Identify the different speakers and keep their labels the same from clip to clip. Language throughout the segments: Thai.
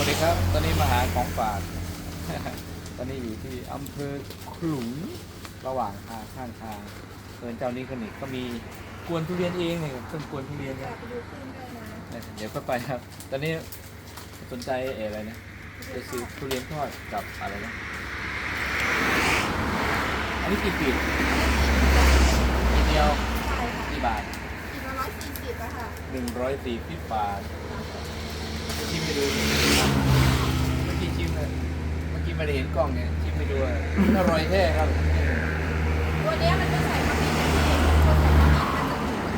Speaker 1: วัสดีครับ ตอนนี้มาหาของฝาก ตอนนี้อยู่ที่อำเภอขลุงระหว่างทางข้างทางเดินเจ้านี้คนนี้ก็มีกวนทุเรียนเองเนี่ยเครื่องกวนทุเรียน
Speaker 2: อ
Speaker 1: เนี่ย
Speaker 2: ยากไปดูขึ้นได้นะ
Speaker 1: เดี๋ยวก็ไปครับ ตอนนี้สนใจเอออะไรนะจะซื้อทุเรียนทอดกับอะไรนะ อันนี้กี่ปีกี่เดียว
Speaker 2: ใช่ค่ะ
Speaker 1: กี่บาท
Speaker 2: อีกร้อยสี่สิบอะค่ะ
Speaker 1: หนึ่งร้อยสี่สิบบาทชิมไปดูเมื่อกี้ชิมเลยเมื่อกี้ ไม่ได้เห็นกล้องเนี่ยชิมไปดูอะอร่อยแท้ครับ
Speaker 2: ตัวเนี้ยมันจะใส่ขมิ้นนะพี่ตัวใส่ขมิ้นมันจะเหลือง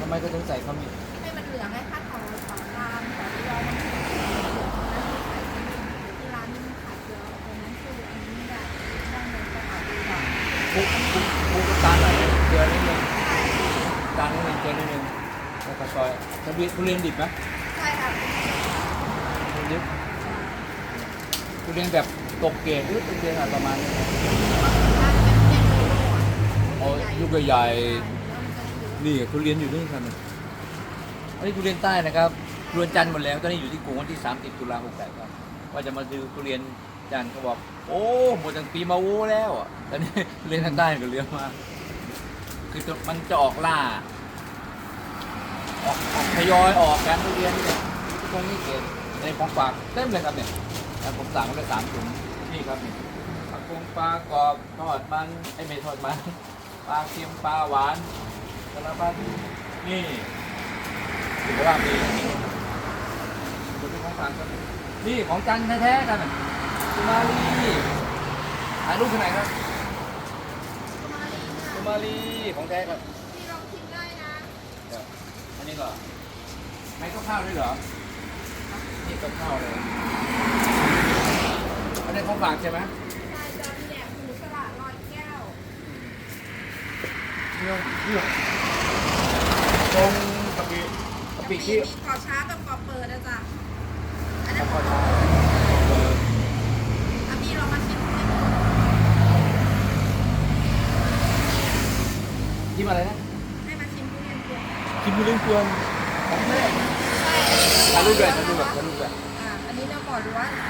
Speaker 1: ทำไมก็ต้องใส่ขมิ้น
Speaker 2: ให้มันเหลืองให้ค่าของของรามของระยองมันเหลืองที่ใส่ขมิ้นที่ร้านมันขายเยอะตรงนั้นคืออันนี้ไม่ได้ต้องเงินไปหาดูก่อน
Speaker 1: คลุกคลุกคลุกน้ำตาลหน่อยเกลือนิดนึงน้ำตาลนิดนึงเกลือนิดนึงแล้วก็ซอยทุเรียนทุเรียนดิบไหม
Speaker 2: ใช่ค่ะ
Speaker 1: ทุเรียนดิบทุ เรียนแบบตกเกรดหรือทุเรียนอะไรประมาณนี้
Speaker 2: น่าจะเก้อะ
Speaker 1: อ๋อลูกใหญ่ๆนี่ทุเรียนอยู่นี่ครับอันนี้ทุเรียนใต้นะครับทุเรียนจันทร์หมดแล้วตอนนี้อยู่ที่กรุงวันที่ 30 ตุลาคม68ครับว่าจะมาดูทุเรียนจันทร์เขาบอก โอ้หมดตั้งปีมาโว้แล้วอะตอนนี้ทุเรียนทางใต้ก็เลี้ยงมาคือมันจะออกล่าออกทยอยออกกันทุเรียนเนี่ยตรงนี้เกตในของฝากเต็มเลยครับเนี่ย แล้วผมสั่งมาได้สามถุงนี่ครับนี่ปลากงปลากรอบทอดมันไอ้ไม่ทอดมันปลาเค็มปลาหวานสารพัดนี่สุขภาพดีคุณเป็นของฝากครับนี่ของจันทร์แท้ๆกันน่ะสุมาลีถ่ายรูปที่ไหนครับ
Speaker 2: ประมาณนี้
Speaker 1: สุ
Speaker 2: ค่ะ
Speaker 1: มาลีของแท้ครับ
Speaker 2: พี่ลองชิมได้นะ
Speaker 1: เดี๋ยวอันนี้ก็ไม่ก็ข้าวด้วยเหรอนี่ก็ข้าวเลย อันนี้ของฝากใช่ไหม
Speaker 2: ใช่จะมีแหนมหมูสลัดลอยแก้ว
Speaker 1: เรื่องเรื่องตรงกะปิกะปิที่
Speaker 2: มีกรอบช้ากับกรอบเปิดนะจ๊ะอันนั้น
Speaker 1: ทำก่อนนะเออ
Speaker 2: อันนี้เรามาชิมกัน
Speaker 1: ชิมอะไรนะ
Speaker 2: ให้มาชิมทุเรียนเปลือก
Speaker 1: ชิมทุเรียนเปลืองของแม่
Speaker 2: ใช่
Speaker 1: ถ่ายรูปด้วยถ่ายรูปแบบถ่ายรูปแบบ
Speaker 2: อ่าอันนี้เนื้อก่อนล้วน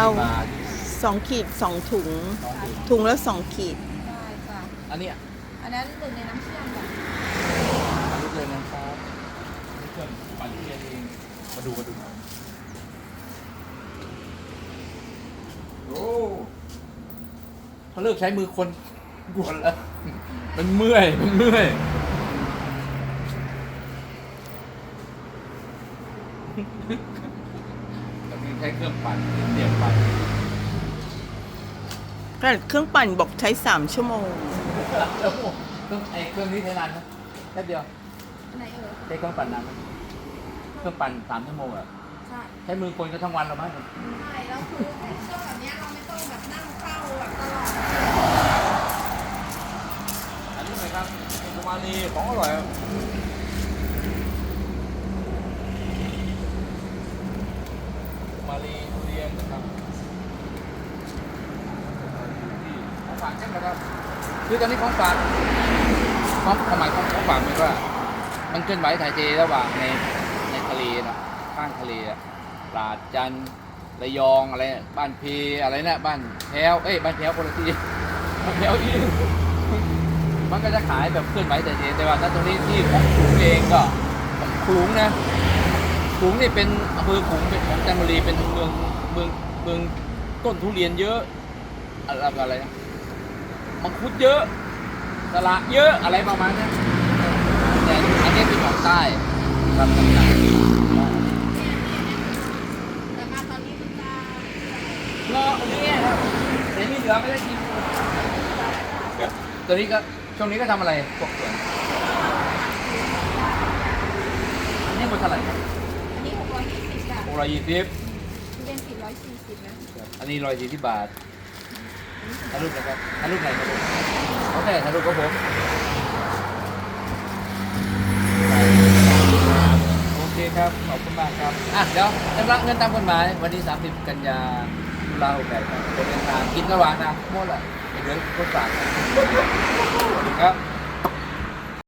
Speaker 2: เอาสิบบาทส
Speaker 3: องขีดสองถุง
Speaker 1: สองถุง
Speaker 3: ถุงละสองขีด
Speaker 2: ได้จ้ะ
Speaker 1: อันนี้อะ
Speaker 2: อันนั้นหนึ่งในน้ำเชื่อมจ้ะ
Speaker 1: ถ่ายรูปเลยนะครับนี่เครื่องปั่นทุเรียนเองมาดูมาดูโอ้เขาเลิกใช้มือคนกวนแล้ว มันเมื่อย มันเมื่อยแต่มัน ใช้เครื่องปั่นเดียบปั่น
Speaker 3: แต่เครื่องปั่นบอกใช้สามชั่วโมง
Speaker 1: แล้วเครื่องไอ้เครื่องนี้ใช้นานไหมแค่เดียว
Speaker 2: อันไหนเอ่ย
Speaker 1: ใช้เครื่องปั่นนานไหมเครื่องปั่นสามชั่วโมงอะ
Speaker 2: ใช่
Speaker 1: ใช้มือคนก็ทั้งวันหรอมั้ง
Speaker 2: ใช่แล้วคือไอ้เครื่องแบบเนี้ยเราไม่ต้องแบบนั่งเฝ้าแบบตลอด
Speaker 1: อันนี้หน่อยครับเป็นกุมารีของอร่อยอะกุมารีทุเรียนนะครับที่ ของฝากใช่ไหมครับ คือตอนนี้ของฝากของความหมายของของฝากมันว่า มันเคลื่อนไหวถ่ายเทระหว่างในในทะเลนะข้างทะเลอะปราดจันระยองอะไรบ้านเพอะไรนะบ้านแพ้วเอ้ยบ้านแพ้วคนละที่บ้านแพ้วอีกมันก็จะขายแบบเคลื่อนไหวแต่เฉยแต่ว่าถ้าตรงนี้ที่ของขลุงเองก็ขลุงนะขลุงนี่เป็นอำเภอขลุงเป็นของจันทบุรีเป็นเมืองเมืองเมืองต้นทุเรียนเยอะอะไรอะไรนะ มังคุดเยอะสละเยอะอะไรประมาณนี้แต่อันนี้เป็นของใต้ครับของใต้
Speaker 2: แต่มาตอนนี้มันจะ
Speaker 1: รออันนี้ครับแต่นี่เหลือไม่ได้กินตัวนี้ก็ช่วงนี้ก็ทำอะไรพวกสวนอันนี้หมดเท่าไหร่ครับ
Speaker 2: อันนี้หกร้อยยี่สิบจ้ะ
Speaker 1: หกร้อยยี่สิบ
Speaker 2: เรียนสี่ร้อยสี่สิบนะ
Speaker 1: อันนี้ร้อยสี่สิบบาท ถ่ายรูปนะครับถ่ายรูปไหนครับผมโอเคถ่ายรูปกับผมโอเคครับขอบคุณมากครับอะเดี๋ยวชำระเงินตามกฎหมายวันที่ 30 กันยาตุลาหกแปดครับผมเป็นตามกินระหว่างนะโม่ละเดือยวก็ฝากสดีครับ